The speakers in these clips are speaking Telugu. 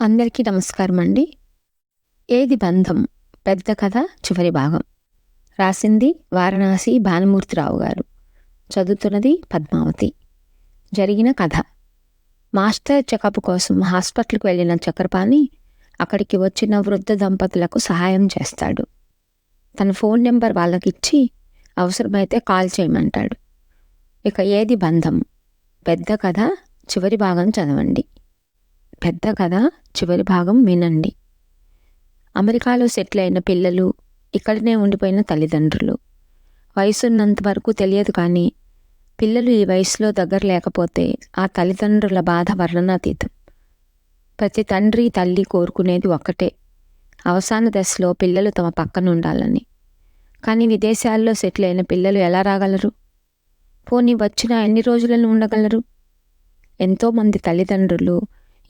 అందరికీ నమస్కారం అండి ఏది బంధం? పెద్ద కథ చివరి భాగం. రాసింది వారణాసి భానుమూర్తిరావు గారు. చదువుతున్నది పద్మావతి. జరిగిన కథ. మాస్టర్ చెకప్ కోసం హాస్పిటల్కి వెళ్ళిన చక్రపాణి అక్కడికి వచ్చిన వృద్ధ దంపతులకు సహాయం చేస్తాడు. తన ఫోన్ నెంబర్ వాళ్ళకిచ్చి అవసరమైతే కాల్ చేయమంటాడు. ఇక ఏది బంధం? పెద్ద కథ చివరి భాగం చదవండి. పెద్ద కథ చివరి భాగం వినండి. అమెరికాలో సెటిల్ అయిన పిల్లలు ఇక్కడనే ఉండిపోయిన తల్లిదండ్రులు. వయసున్నంత వరకు తెలియదు కానీ పిల్లలు ఈ వయసులో దగ్గర లేకపోతే ఆ తల్లిదండ్రుల బాధ వర్ణనాతీతం. ప్రతి తండ్రి తల్లి కోరుకునేది ఒక్కటే. అవసాన దశలో పిల్లలు తమ పక్కన ఉండాలని కానీ విదేశాల్లో సెటిల్ అయిన పిల్లలు ఎలా రాగలరు? పోనీ వచ్చిన ఎన్ని రోజులను ఉండగలరు? ఎంతోమంది తల్లిదండ్రులు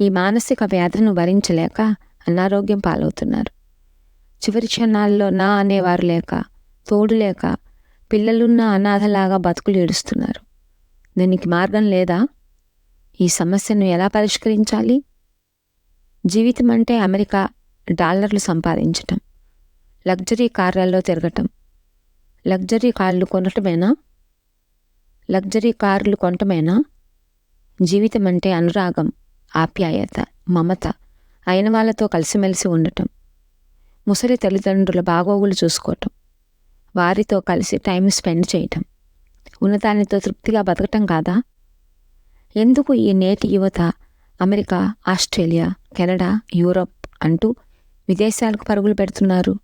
ఈ మానసిక వ్యాధులను భరించలేక అనారోగ్యం పాలవుతున్నారు. చివరి క్షణాల్లో నా అనేవారు లేక తోడు లేక పిల్లలున్న అనాథలాగా బతుకులు ఏడుస్తున్నారు. దీనికి మార్గం లేదా? ఈ సమస్యను ఎలా పరిష్కరించాలి? జీవితం అంటే అమెరికా డాలర్లు సంపాదించటం లగ్జరీ కార్లలో తిరగటం. లగ్జరీ కార్లు కొనటమేనా? లగ్జరీ కార్లు కొనటమేనా? జీవితం అంటే అనురాగం. ఆప్యాయత మమత అయిన వాళ్ళతో కలిసిమెలిసి ఉండటం. ముసలి తల్లిదండ్రుల బాగోగులు చూసుకోవటం. వారితో కలిసి టైం స్పెండ్ చేయటం. ఉన్నదానితో తృప్తిగా బతకటం కాదా? ఎందుకు ఈ నేటి యువత అమెరికా ఆస్ట్రేలియా కెనడా యూరోప్ అంటూ విదేశాలకు పరుగులు పెడుతున్నారు?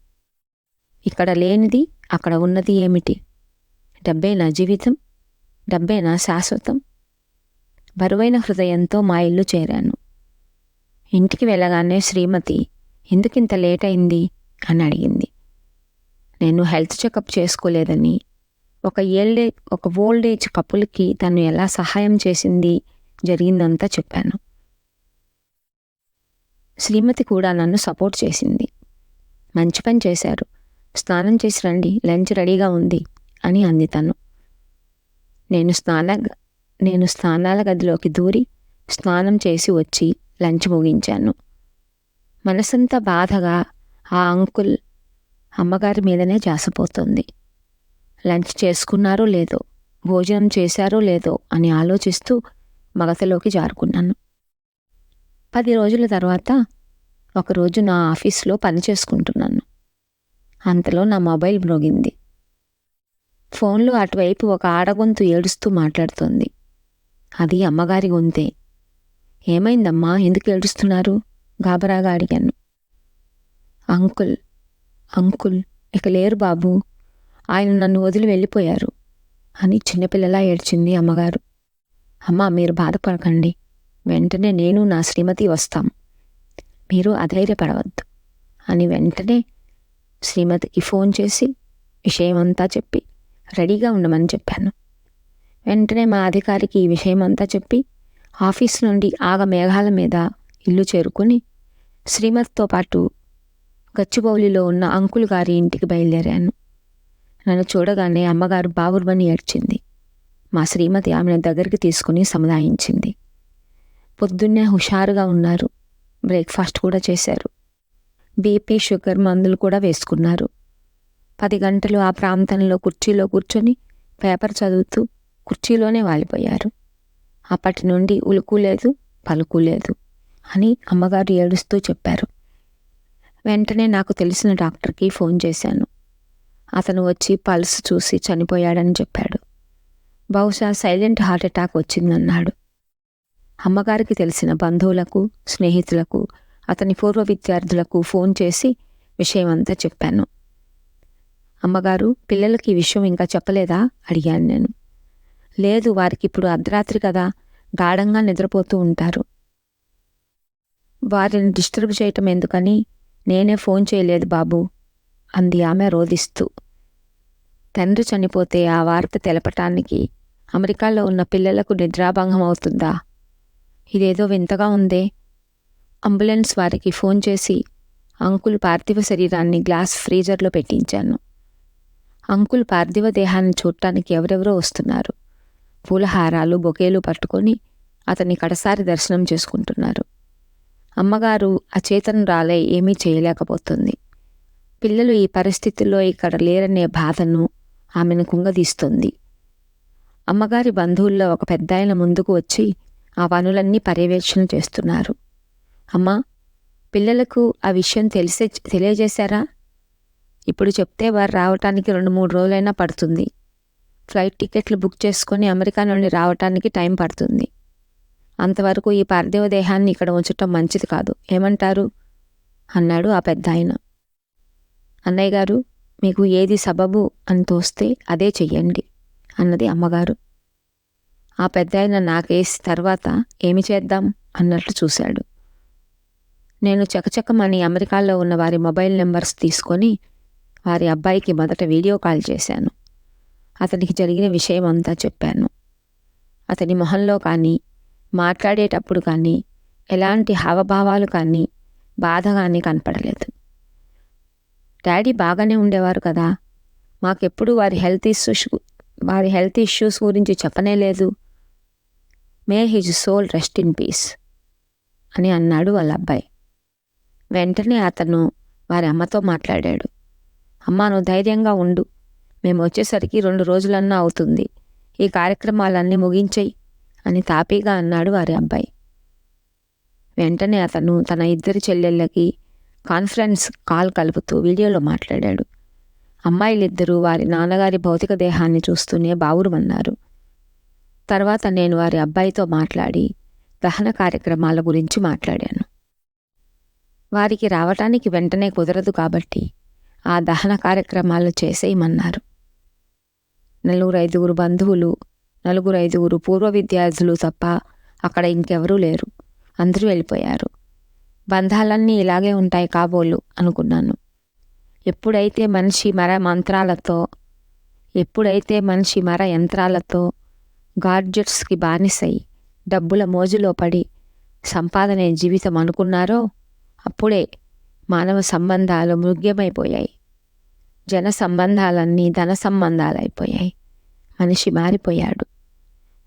ఇక్కడ లేనిది అక్కడ ఉన్నది ఏమిటి? డబ్బేనా జీవితం డబ్బేనా శాశ్వతం. బరువైన హృదయంతో మా ఇల్లు చేరాను. ఇంటికి వెళ్ళగానే శ్రీమతి ఎందుకింత లేట్ అయింది? అని అడిగింది. నేను హెల్త్ చెకప్ చేసుకోలేదని. ఒక ఏల్డే ఒక ఓల్డ్ ఏజ్ కపుల్కి తను ఎలా సహాయం చేసింది జరిగిందంతా చెప్పాను. శ్రీమతి కూడా నన్ను సపోర్ట్ చేసింది. మంచి పని చేశారు. స్నానం చేసి రండి లంచ్ రెడీగా ఉంది అని అంది తను. నేను స్నాన నేను స్నానాల గదిలోకి దూరి స్నానం చేసి వచ్చి లంచ్ ముగించాను. మనసంతా బాధగా ఆ అంకుల్ అమ్మగారి మీదనే జాసపోతుంది. లంచ్ చేసుకున్నారో లేదో భోజనం చేశారో లేదో అని ఆలోచిస్తూ మగతలోకి జారుకున్నాను. పది రోజుల తర్వాత ఒకరోజు నా ఆఫీస్లో పని చేసుకుంటున్నాను. అంతలో నా మొబైల్ మ్రోగింది ఫోన్లో అటువైపు ఒక ఆడగొంతు ఏడుస్తూ మాట్లాడుతోంది. అది అమ్మగారి గొంతే. ఏమైందమ్మా? ఎందుకు ఏడుస్తున్నారు? గాబరాగా అడిగాను. అంకుల్ అంకుల్ ఇక లేరు బాబు. ఆయన నన్ను వదిలి వెళ్ళిపోయారు అని చిన్నపిల్లలా ఏడ్చింది అమ్మగారు. అమ్మ మీరు బాధపడకండి. వెంటనే నేను నా శ్రీమతి వస్తాం. మీరు అధైర్యపడవద్దు అని వెంటనే శ్రీమతికి ఫోన్ చేసి విషయమంతా చెప్పి రెడీగా ఉండమని చెప్పాను. వెంటనే మా అధికారికి ఈ విషయమంతా చెప్పి ఆఫీస్ నుండి ఆగ మేఘాల మీద ఇల్లు చేరుకుని శ్రీమతితో పాటు గచ్చిబౌలిలో ఉన్న అంకుల్ గారి ఇంటికి బయలుదేరాను. నన్ను చూడగానే అమ్మగారు బావుర్మని ఏడ్చింది. మా శ్రీమతి ఆమెను దగ్గరికి తీసుకుని సముదాయించింది. పొద్దున్నే హుషారుగా ఉన్నారు. బ్రేక్ఫాస్ట్ కూడా చేశారు. బీపీ షుగర్ మందులు కూడా వేసుకున్నారు. పది గంటలు ఆ ప్రాంతంలో కుర్చీలో కూర్చొని పేపర్ చదువుతూ కుర్చీలోనే వాలిపోయారు. అప్పటి నుండి ఉలుకు లేదు పలుకు లేదు అని అమ్మగారు ఏడుస్తూ చెప్పారు. వెంటనే నాకు తెలిసిన డాక్టర్కి ఫోన్ చేశాను. అతను వచ్చి పల్స్ చూసి చనిపోయాడని చెప్పాడు. బహుశా సైలెంట్ హార్ట్ అటాక్ వచ్చిందన్నాడు. అమ్మగారికి తెలిసిన బంధువులకు స్నేహితులకు అతని పూర్వ విద్యార్థులకు ఫోన్ చేసి విషయమంతా చెప్పాను. అమ్మగారు పిల్లలకి ఈ విషయం ఇంకా చెప్పలేదా? అడిగాను నేను. లేదు వారికి ఇప్పుడు అర్ధరాత్రి కదా గాఢంగా నిద్రపోతూ ఉంటారు. వారిని డిస్టర్బ్ చేయటం ఎందుకని నేనే ఫోన్ చేయలేదు బాబు అంది ఆమె రోధిస్తూ. తండ్రి చనిపోతే ఆ వార్త తెలపటానికి అమెరికాలో ఉన్న పిల్లలకు నిద్రాభంగం అవుతుందా? ఇదేదో వింతగా ఉందే. అంబులెన్స్ వారికి ఫోన్ చేసి అంకుల్ పార్థివ శరీరాన్ని గ్లాస్ ఫ్రీజర్లో పెట్టించాను. అంకుల్ పార్థివ దేహాన్ని చూడటానికి ఎవరెవరో వస్తున్నారు. పూలహారాలు బొకేలు పట్టుకొని అతన్ని కడసారి దర్శనం చేసుకుంటున్నారు. అమ్మగారు అచేతనురాలై ఏమీ చేయలేకపోతుంది. పిల్లలు ఈ పరిస్థితుల్లో ఇక్కడ లేరనే బాధను ఆమెను కుంగదీస్తుంది. అమ్మగారి బంధువుల్లో ఒక పెద్దాయన ముందుకు వచ్చి ఆ పనులన్నీ పర్యవేక్షణ చేస్తున్నారు. అమ్మా పిల్లలకు ఆ విషయం తెలిసే తెలియజేశారా? ఇప్పుడు చెప్తే వారు రావటానికి రెండు మూడు రోజులైనా పడుతుంది. ఫ్లైట్ టికెట్లు బుక్ చేసుకొని అమెరికా నుండి రావటానికి టైం పడుతుంది. అంతవరకు ఈ పార్థివ దేహాన్ని ఇక్కడ ఉంచటం మంచిది కాదు. ఏమంటారు? అన్నాడు ఆ పెద్ద ఆయన అన్నయ్య గారు మీకు ఏది సబబు అని తోస్తే అదే చెయ్యండి అన్నది అమ్మగారు. ఆ పెద్ద ఆయన నాకేసి తర్వాత ఏమి చేద్దాం అన్నట్లు చూశాడు. నేను చకచకమని అమెరికాలో ఉన్న వారి మొబైల్ నెంబర్స్ తీసుకొని వారి అబ్బాయికి మొదట వీడియో కాల్ చేశాను. అతనికి జరిగిన విషయం అంతా చెప్పాను. అతని మొహంలో కానీ మాట్లాడేటప్పుడు కానీ ఎలాంటి హావభావాలు కానీ బాధ కానీ కనపడలేదు. డాడీ బాగానే ఉండేవారు కదా. మాకెప్పుడు వారి హెల్త్ ఇష్యూస్ వారి హెల్త్ ఇష్యూస్ గురించి చెప్పనే లేదు. May his soul rest in peace అని అన్నాడు వాళ్ళ అబ్బాయి వెంటనే అతను వారి అమ్మతో మాట్లాడాడు. అమ్మ నువ్వు ధైర్యంగా ఉండు. మేము వచ్చేసరికి రెండు రోజులన్నా అవుతుంది. ఈ కార్యక్రమాలన్నీ ముగించేయి అని తాపీగా అన్నాడు వారి అబ్బాయి. వెంటనే అతను తన ఇద్దరి చెల్లెళ్ళకి కాన్ఫరెన్స్ కాల్ కలుపుతూ వీడియోలో మాట్లాడాడు. అమ్మాయిలిద్దరూ వారి నాన్నగారి భౌతిక దేహాన్ని చూస్తూనే బావురుమన్నారు. తర్వాత నేను వారి అబ్బాయితో మాట్లాడి దహన కార్యక్రమాల గురించి మాట్లాడాను. వారికి రావటానికి వెంటనే కుదరదు కాబట్టి ఆ దహన కార్యక్రమాలు చేసేయమన్నారు. నలుగురు ఐదుగురు బంధువులు నలుగురు ఐదుగురు పూర్వ విద్యార్థులు తప్ప అక్కడ ఇంకెవరూ లేరు. అందరూ వెళ్ళిపోయారు. బంధాలన్నీ ఇలాగే ఉంటాయి కాబోలు అనుకున్నాను. ఎప్పుడైతే మనిషి మర మంత్రాలతో ఎప్పుడైతే మనిషి మర యంత్రాలతో గాడ్జెట్స్కి బానిసై డబ్బుల మోజులో పడి సంపాదనే జీవితం అనుకున్నారో అప్పుడే మానవ సంబంధాలు మృగ్యమైపోయాయి. జన సంబంధాలన్నీ ధన సంబంధాలు అయిపోయాయి మనిషి మారిపోయాడు.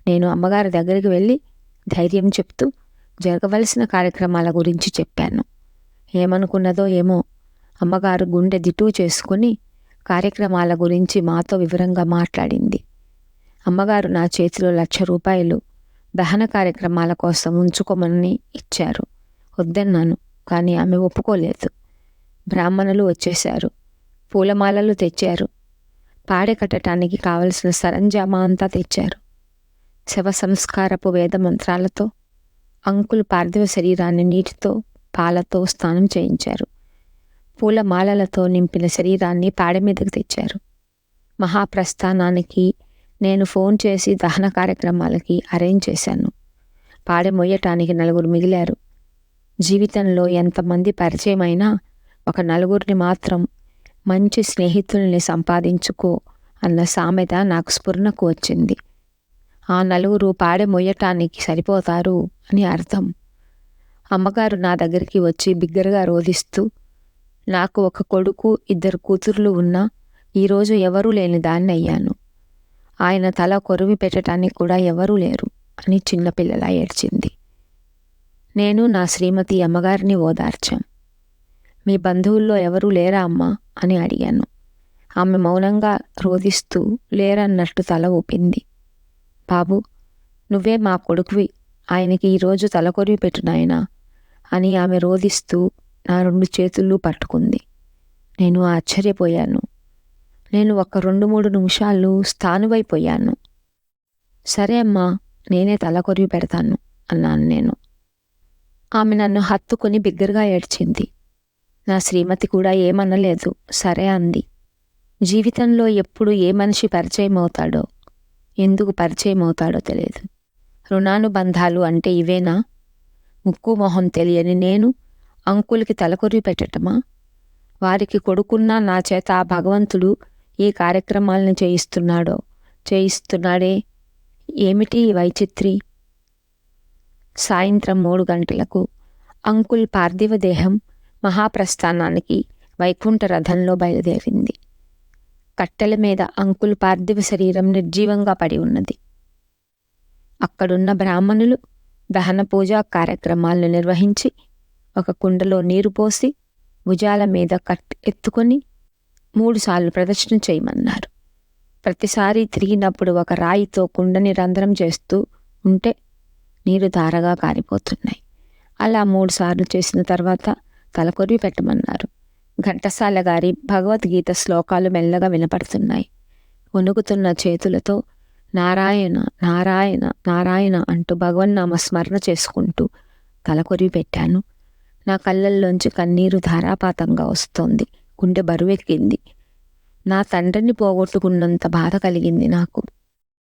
నేను అమ్మగారి దగ్గరికి వెళ్ళి ధైర్యం చెప్తూ జరగవలసిన కార్యక్రమాల గురించి చెప్పాను. ఏమనుకున్నదో ఏమో అమ్మగారు గుండె దిటూ చేసుకుని కార్యక్రమాల గురించి మాతో వివరంగా మాట్లాడింది. అమ్మగారు నా చేతిలో లక్ష రూపాయలు దహన కార్యక్రమాల కోసం ఉంచుకోమని ఇచ్చారు. వద్దన్నాను కానీ ఆమె ఒప్పుకోలేదు. బ్రాహ్మణులు వచ్చేశారు. పూలమాలలు తెచ్చారు. పాడె కట్టడానికి కావలసిన సరంజామా అంతా తెచ్చారు. శవ సంస్కారపు వేద మంత్రాలతో అంకుల్ పార్థివ శరీరాన్ని నీటితో పాలతో స్నానం చేయించారు. పూలమాలలతో నింపిన శరీరాన్ని పాడె మీదకు తెచ్చారు. మహాప్రస్థానానికి నేను ఫోన్ చేసి దహన కార్యక్రమాలకి అరేంజ్ చేశాను. పాడె మొయ్యటానికి నలుగురు మిగిలారు. జీవితంలో ఎంతమంది పరిచయమైనా ఒక నలుగురిని మాత్రం మంచి స్నేహితుల్ని సంపాదించుకో అన్న సామెత నాకు స్ఫురణకు వచ్చింది. ఆ నలుగురు పాడె మొయ్యటానికి సరిపోతారు అని అర్థం. అమ్మగారు నా దగ్గరికి వచ్చి బిగ్గరగా రోధిస్తూ నాకు ఒక కొడుకు ఇద్దరు కూతుర్లు ఉన్నా ఈరోజు ఎవరూ లేని దాన్ని అయ్యాను ఆయన తల కొరివి పెట్టడానికి కూడా ఎవరూ లేరు అని చిన్నపిల్లలా ఏడ్చింది. నేను నా శ్రీమతి అమ్మగారిని ఓదార్చాం. మీ బంధువుల్లో ఎవరూ లేరా అమ్మా? అని అడిగాను. ఆమె మౌనంగా రోధిస్తూ లేరన్నట్టు తల ఊపింది. బాబు నువ్వే మా కొడుకువి. ఆయనకి ఈరోజు తలకొరివి పెట్టు నాయనా అని ఆమె రోధిస్తూ నా రెండు చేతులు పట్టుకుంది. నేను ఆశ్చర్యపోయాను. నేను ఒక రెండు మూడు నిమిషాలు స్థానువైపోయాను. సరే అమ్మా నేనే తలకొరివి పెడతాను అన్నాను నేను. ఆమె నన్ను హత్తుకుని బిగ్గరగా ఏడ్చింది. నా శ్రీమతి కూడా ఏమనలేదు. సరే అంది. జీవితంలో ఎప్పుడు ఏ మనిషి పరిచయం అవుతాడో ఎందుకు పరిచయం అవుతాడో తెలియదు. రుణానుబంధాలు అంటే ఇవేనా? ముక్కు మొహం తెలియని నేను అంకులకి తలకొరి పెట్టటమా? వారికి కొడుకున్నా నా చేత ఆ భగవంతుడు ఏ కార్యక్రమాలను చేయిస్తున్నాడో చేయిస్తున్నాడే? ఏమిటి ఈ వైచిత్రి? సాయంత్రం మూడు గంటలకు అంకుల్ పార్థివ దేహం మహాప్రస్థానానికి వైకుంఠ రథంలో బయలుదేరింది. కట్టెల మీద అంకుల్ పార్థివ శరీరం నిర్జీవంగా పడి ఉన్నది. అక్కడున్న బ్రాహ్మణులు దహన పూజా కార్యక్రమాలను నిర్వహించి ఒక కుండలో నీరు పోసి భుజాల మీద కట్ ఎత్తుకొని మూడుసార్లు ప్రదక్షిణ చేయమన్నారు. ప్రతిసారి తిరిగినప్పుడు ఒక రాయితో కుండని రంధ్రం చేస్తూ ఉంటే నీరు ధారగా కారిపోతున్నాయి. అలా మూడుసార్లు చేసిన తర్వాత తలకొరివి పెట్టమన్నారు. ఘంటసాల గారి భగవద్గీత శ్లోకాలు మెల్లగా వినపడుతున్నాయి. వణుకుతున్న చేతులతో నారాయణ నారాయణ నారాయణ అంటూ భగవన్నామ స్మరణ చేసుకుంటూ తలకొరివి పెట్టాను. నా కళ్ళల్లోంచి కన్నీరు ధారాపాతంగా వస్తోంది. గుండె బరువెక్కింది. నా తండ్రిని పోగొట్టుకున్నంత బాధ కలిగింది నాకు.